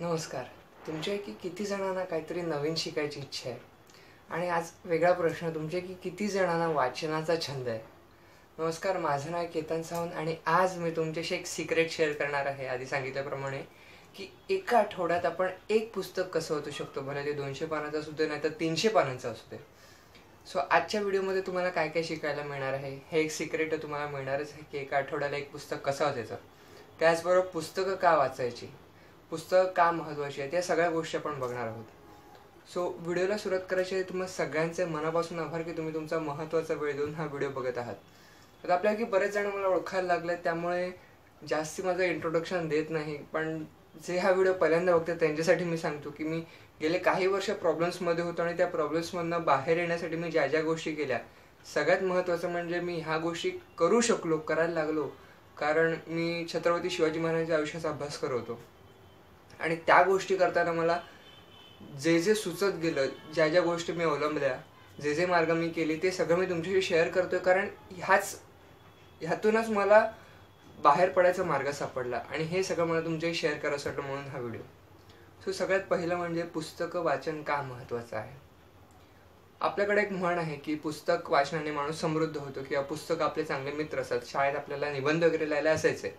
नमस्कार. तुमच्यापैकी किती जणांना काहीतरी नवीन शिकायची इच्छा आहे? आणि आज वेगळा प्रश्न तुमच्यापैकी किती जणांना वाचनाचा छंद आहे? नमस्कार माझं नाव केतन सावंत आणि आज मी तुमच्याशी एक सिक्रेट शेअर करणार आहे. आधी सांगितल्याप्रमाणे की एका आठवड्यात आपण एक पुस्तक कसं होतो शकतो? भले ते दोनशे पानाचं असू दे नाही तर तीनशे पानांचं असू दे. सो आजच्या व्हिडिओमध्ये तुम्हाला काय काय शिकायला मिळणार आहे? हे एक सिक्रेट तुम्हाला मिळणारच आहे की एका आठवड्याला एक पुस्तक कसं वाचायचं? त्याचबरोबर पुस्तकं का वाचायची? पुस्तकं का महत्त्वाची आहेत या सगळ्या गोष्टी आपण बघणार आहोत. सो व्हिडिओला सुरुवात करायची आहे तुम्हाला सगळ्यांचे मनापासून आभार की तुम्ही तुमचा महत्त्वाचा वेळ देऊन हा व्हिडिओ बघत आहात. तर आपल्यापैकी बरेच जण मला ओळखायला लागले त्यामुळे जास्ती माझं इंट्रोडक्शन देत नाही पण जे हा व्हिडिओ पहिल्यांदा बघतात त्यांच्यासाठी मी सांगतो की मी गेले काही वर्ष प्रॉब्लेम्समध्ये होतो आणि त्या प्रॉब्लेम्समधनं बाहेर येण्यासाठी मी ज्या ज्या गोष्टी केल्या सगळ्यात महत्त्वाचं म्हणजे मी ह्या गोष्टी करू शकलो करायला लागलो. कारण मी छत्रपती शिवाजी महाराजांच्या आयुष्याचा अभ्यास करत होतो. आणि त्या गोष्टी करताना मला जे जे सुचत गेलं ज्या ज्या गोष्टी मी अवलंबल्या जे जे मार्ग मी केले ते सगळं मी तुमच्याशी शेअर करतोय. कारण ह्याच ह्यातूनच मला बाहेर पडायचा मार्ग सापडला. आणि हे सगळं मला तुमच्याशी शेअर करायचं वाटलं म्हणून हा व्हिडिओ सो सगळ्यात पहिलं म्हणजे पुस्तकं वाचन का महत्त्वाचं आहे? आपल्याकडे एक म्हण आहे की पुस्तक वाचनाने माणूस समृद्ध होतो किंवा पुस्तक आपले चांगले मित्र असतात. शाळेत आपल्याला निबंध वगैरे लिहायला असायचे.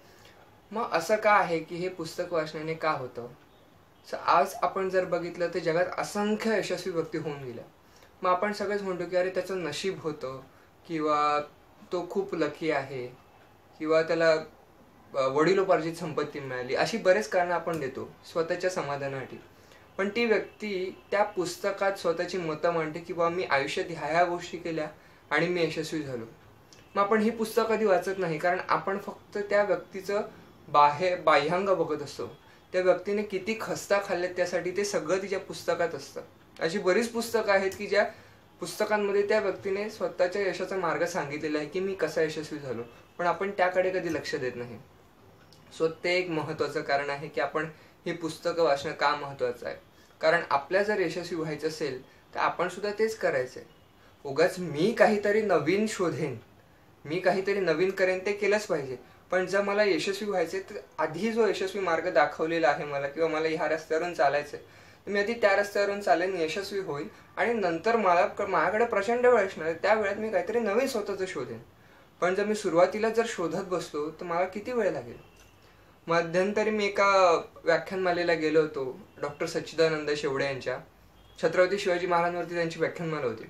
मग असं का आहे की हे पुस्तक वाचण्याने का होतं? सो आज आपण जर बघितलं तर जगात असंख्य यशस्वी व्यक्ती होऊन गेल्या. मग आपण सगळेच म्हणतो की अरे त्याचं नशीब होतं किंवा तो खूप लकी आहे किंवा त्याला वडिलोपार्जित संपत्ती मिळाली. अशी बरेच कारणं आपण देतो स्वतःच्या समाधानासाठी. पण ती व्यक्ती त्या पुस्तकात स्वतःची मतं मांडते की बाबा मी आयुष्यात ह्या ह्या गोष्टी केल्या आणि मी यशस्वी झालो. मग आपण ही पुस्तक कधी वाचत नाही? कारण आपण फक्त त्या व्यक्तीचं बाहेर बाह्यांग बघत असतो. त्या व्यक्तीने किती खस्ता खाल्लेत त्यासाठी ते सगळं तिच्या पुस्तकात असतं. अशी बरीच पुस्तकं आहेत की ज्या पुस्तकांमध्ये त्या व्यक्तीने स्वतःच्या यशाचा मार्ग सांगितलेला आहे की मी कसा यशस्वी झालो. पण आपण त्याकडे कधी लक्ष देत नाही. सो ते एक महत्त्वाचं कारण आहे की आपण ही पुस्तकं वाचणं का महत्त्वाचं आहे? कारण आपल्या जर यशस्वी व्हायचं असेल तर आपण सुद्धा तेच करायचं आहे उगाच मी काहीतरी नवीन शोधेन. मी काहीतरी नवीन करेन ते केलंच पाहिजे. पण जर मला यशस्वी व्हायचे तर आधी जो यशस्वी मार्ग दाखवलेला आहे मला किंवा मला ह्या रस्त्यावरून चालायचं आहे तर मी आधी त्या रस्त्यावरून चालेन यशस्वी होईल आणि नंतर मला माझ्याकडे प्रचंड वेळ असणार त्या वेळात मी काहीतरी नवीन स्वतःचं शोधेन. पण जर मी सुरुवातीला जर शोधत बसलो तर मला किती वेळ लागेल? मध्यंतरी मी एका व्याख्यानमालेला गेलो होतो डॉक्टर सच्चिदानंद शेवडे यांच्या. छत्रपती शिवाजी महाराजांवरती त्यांची व्याख्यानमाला होती.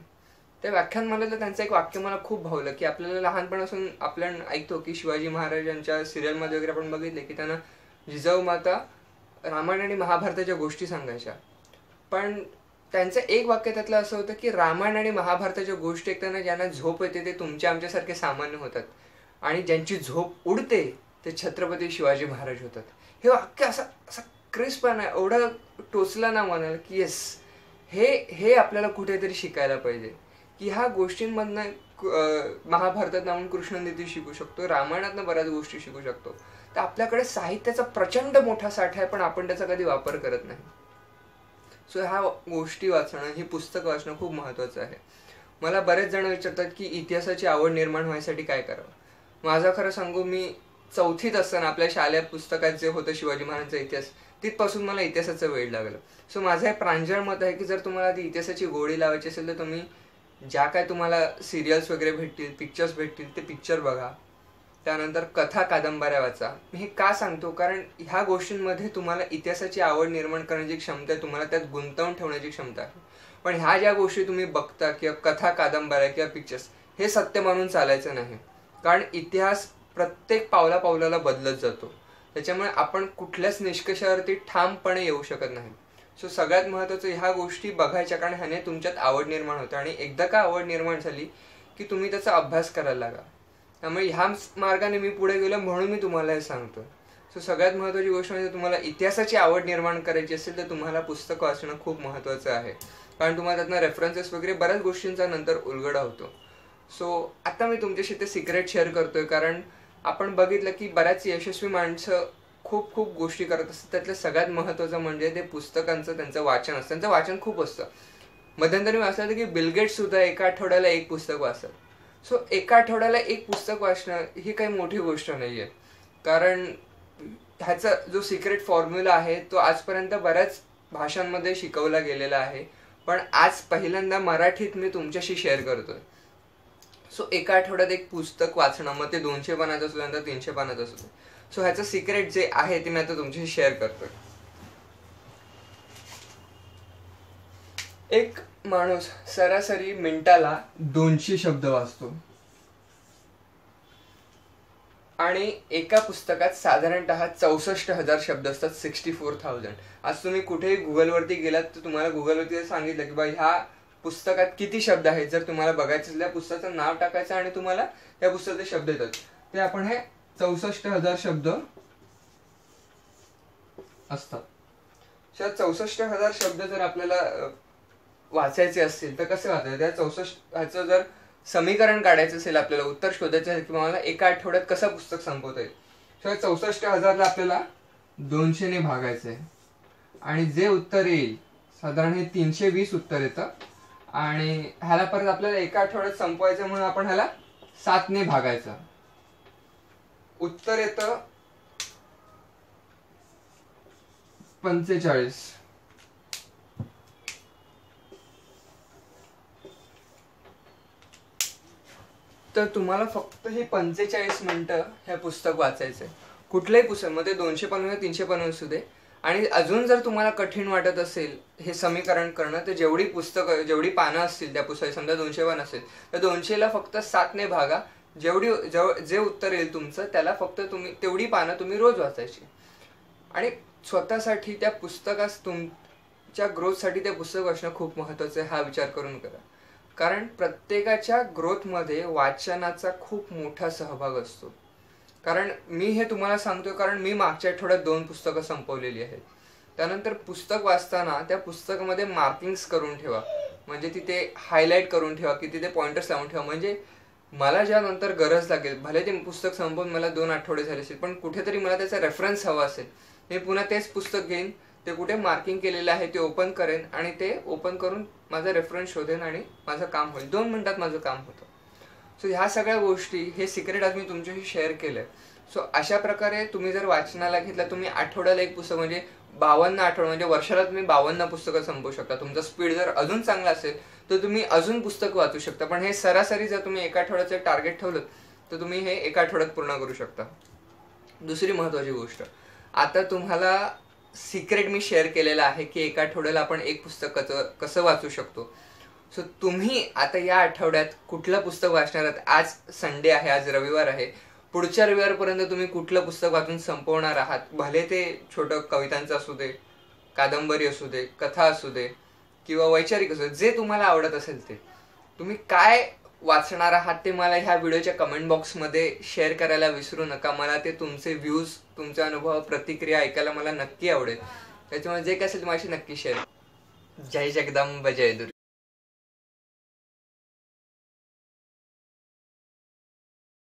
त्या व्याख्यानमालेला त्यांचं एक वाक्य मला खूप भावलं की आपल्याला लहानपणापासून आपल्या ऐकतो की शिवाजी महाराजांच्या सिरियलमध्ये वगैरे आपण बघितले की त्यांना जिजाऊ माता रामायण आणि महाभारताच्या गोष्टी सांगायच्या. पण त्यांचं एक वाक्य त्यातलं असं होतं की रामायण आणि महाभारताच्या गोष्टी ऐकताना ज्यांना झोप येते ते तुमच्या आमच्यासारखे सामान्य होतात. आणि ज्यांची झोप उडते ते छत्रपती शिवाजी महाराज होतात. हे वाक्य असं असं क्रिस्पण आहे एवढं टोचलं ना म्हणाल की येस हे हे आपल्याला कुठेतरी शिकायला पाहिजे. की ह्या गोष्टींमधनं महाभारतात आपण कृष्णनीती शिकू शकतो रामायणातनं बऱ्याच गोष्टी शिकू शकतो. तर आपल्याकडे साहित्याचा प्रचंड मोठा साठा आहे पण आपण त्याचा कधी वापर करत नाही. सो ह्या गोष्टी वाचणं ही पुस्तकं वाचणं खूप महत्त्वाचं आहे. मला बरेच जण विचारतात की इतिहासाची आवड निर्माण व्हायसाठी काय करावं? माझं खरं सांगू मी चौथीत असताना आपल्या शालेय पुस्तकात जे होतं शिवाजी महाराजांचा इतिहास तिथपासून मला इतिहासाचं वेळ लागलं. सो माझं हे प्रांजळ मत आहे की जर तुम्हाला ती इतिहासाची गोडी लावायची असेल तर तुम्ही ज्या काय तुम्हाला सिरियल्स वगैरे भेटतील पिक्चर्स भेटतील ते पिक्चर बघा. त्यानंतर कथा कादंबऱ्या वाचा. मी हे का सांगतो? कारण ह्या गोष्टींमध्ये तुम्हाला इतिहासाची आवड निर्माण करण्याची क्षमता आहे तुम्हाला त्यात गुंतवून ठेवण्याची क्षमता आहे. पण ह्या ज्या गोष्टी तुम्ही बघता किंवा कथा कादंबऱ्या किंवा पिक्चर्स हे सत्य मानून चालायचं नाही. कारण इतिहास प्रत्येक पावला पावलाला बदलत जातो. त्याच्यामुळे आपण कुठल्याच निष्कर्षावरती ठामपणे येऊ शकत नाही. सो सगळ्यात महत्त्वाचं ह्या गोष्टी बघायच्या कारण ह्याने तुमच्यात आवड निर्माण होते. आणि एकदा का आवड निर्माण झाली की तुम्ही त्याचा अभ्यास करायला लागा. त्यामुळे ह्या मार्गाने मी पुढे गेलो म्हणून मी तुम्हाला हे सांगतो सो सगळ्यात महत्त्वाची गोष्ट म्हणजे तुम्हाला इतिहासाची आवड निर्माण करायची असेल तर तुम्हाला पुस्तकं वाचणं खूप महत्त्वाचं आहे. कारण तुम्हाला त्यातनं रेफरन्सेस वगैरे बऱ्याच गोष्टींचा नंतर उलगडा होतो. सो आता मी तुमच्याशी ते सिक्रेट शेअर करतोय कारण आपण बघितलं की बऱ्याच यशस्वी माणसं खूप खूप गोष्टी करत असतात. त्यातलं सगळ्यात महत्त्वाचं म्हणजे ते पुस्तकांचं त्यांचं वाचन असतं. त्यांचं वाचन खूप असतं. मध्यंतरी वाचलं होतं की बिलगेट सुद्धा एका आठवड्याला एक पुस्तक वाचतात. सो एका आठवड्याला एक पुस्तक वाचणं ही काही मोठी गोष्ट नाही आहे कारण ह्याचा जो सिक्रेट फॉर्म्युला आहे तो आजपर्यंत बऱ्याच भाषांमध्ये शिकवला गेलेला आहे. पण आज पहिल्यांदा मराठीत मी तुमच्याशी शेअर करतोय. सो एका आठवड्यात एक पुस्तक वाचणं मग ते दोनशे पानाचं असू नंतर तीनशे पानाचं असू दे सो ह्याचं सिक्रेट जे आहे ते मी आता तुमच्याशी शेअर करतोय. एक माणूस सरासरी मिनिटाला दोनशे शब्द वाचतो. आणि एका पुस्तकात साधारणतः चौसष्ट हजार शब्द असतात सिक्स्टी फोर थाउजंड आज तुम्ही कुठेही गुगलवरती गेलात तर तुम्हाला गुगलवरती सांगितलं की बा ह्या पुस्तकात किती शब्द आहेत जर तुम्हाला बघायचं असेल त्या पुस्तकाचं नाव टाकायचं आणि तुम्हाला त्या पुस्तकाचे शब्द येतात. ते आपण हे चौसष्ट हजार शब्द असतात. चौसष्ट हजार शब्द जर आपल्याला वाचायचे असतील तर कसे वाचायचे? त्या चौसष्ट ह्याचं जर समीकरण काढायचं असेल आपल्याला उत्तर शोधायचं असेल किंवा मला एका आठवड्यात कसं पुस्तक संपवता येईल? तर चौसष्ट हजारला आपल्याला दोनशेने भागायचं आहे आणि जे उत्तर येईल साधारण हे तीनशे वीस उत्तर येतं. आणि ह्याला परत आपल्याला एका आठवड्यात संपवायचं म्हणून आपण ह्याला सातने भागायचं. उत्तर येतं पंचेचाळीस. तर तुम्हाला फक्त हे पंचेचाळीस मिनटं हे पुस्तक वाचायचं आहे कुठलंही पुस्तकमध्ये दोनशे पन्नास तीनशे पन्नास असू दे. आणि अजून जर तुम्हाला कठीण वाटत असेल हे समीकरण करणं तर जेवढी पुस्तकं जेवढी पानं असतील त्या पुस्तक समजा दोनशे पान असेल तर दोनशेला फक्त सातने भागा. जेवढी जे उत्तर येईल तुमचं त्याला फक्त तुम्ही तेवढी पानं तुम्ही रोज वाचायची. आणि स्वतःसाठी त्या पुस्तकास तुमच्या ग्रोथसाठी ते पुस्तक वाचणं खूप महत्त्वाचं आहे हा विचार करून करा. कारण प्रत्येकाच्या ग्रोथमध्ये वाचनाचा खूप मोठा सहभाग असतो. कारण मी हे तुम्हाला सांगतोय कारण मी मागच्या आठवड्यात दोन पुस्तकं संपवलेली आहेत. त्यानंतर पुस्तक वाचताना त्या पुस्तकामध्ये मार्किंग्स करून ठेवा. म्हणजे तिथे हायलाईट करून ठेवा की तिथे पॉइंटर्स लावून ठेवा. म्हणजे मला ज्यानंतर गरज लागेल भले ते पुस्तक संपवून मला दोन आठवडे झाले असेल पण कुठेतरी मला त्याचा रेफरन्स हवा असेल. मी पुन्हा तेच पुस्तक घेईन ते कुठे मार्किंग केलेलं आहे ते ओपन करेन आणि ते ओपन करून माझा रेफरन्स शोधेन आणि माझं काम होईल. दोन मिनटात माझं काम होतं. सो ह्या सगळ्या गोष्टी हे सिक्रेट आज मी तुमच्याशी शेअर केलंय. सो अशा प्रकारे तुम्ही जर वाचनाला घेतलं तुम्ही आठवड्याला एक पुस्तक म्हणजे बावन्न आठवडा म्हणजे वर्षाला तुम्ही बावन्न पुस्तकं संपवू शकता. तुमचा स्पीड जर अजून चांगला असेल तर तुम्ही अजून पुस्तक वाचू शकता. पण हे सरासरी जर तुम्ही एका आठवड्याचं टार्गेट ठेवलं तर तुम्ही हे एका आठवड्यात पूर्ण करू शकता. दुसरी महत्वाची गोष्ट. आता तुम्हाला सिक्रेट मी शेअर केलेलं आहे की एका आठवड्याला आपण एक पुस्तक कसं वाचू शकतो. सो तुम्ही आता या आठवड्यात कुठलं पुस्तक वाचणार आहात? आज संडे आहे आज रविवार आहे. पुढच्या रविवारपर्यंत तुम्ही कुठलं पुस्तक वाचून संपवणार आहात? भले ते छोटं कवितांचं असू दे कादंबरी असू दे कथा असू दे. किंवा वैचारिक असो जे तुम्हाला आवडत असेल ते. तुम्ही काय वाचणार आहात ते मला ह्या व्हिडिओच्या कमेंट बॉक्समध्ये शेअर करायला विसरू नका. मला ते तुमचे व्ह्यूज तुमचे अनुभव प्रतिक्रिया ऐकायला मला नक्की आवडेल. त्याच्यामुळे जे काय असेल तुम्हाला नक्की शेअर जय जगदंब जय दुर्ग.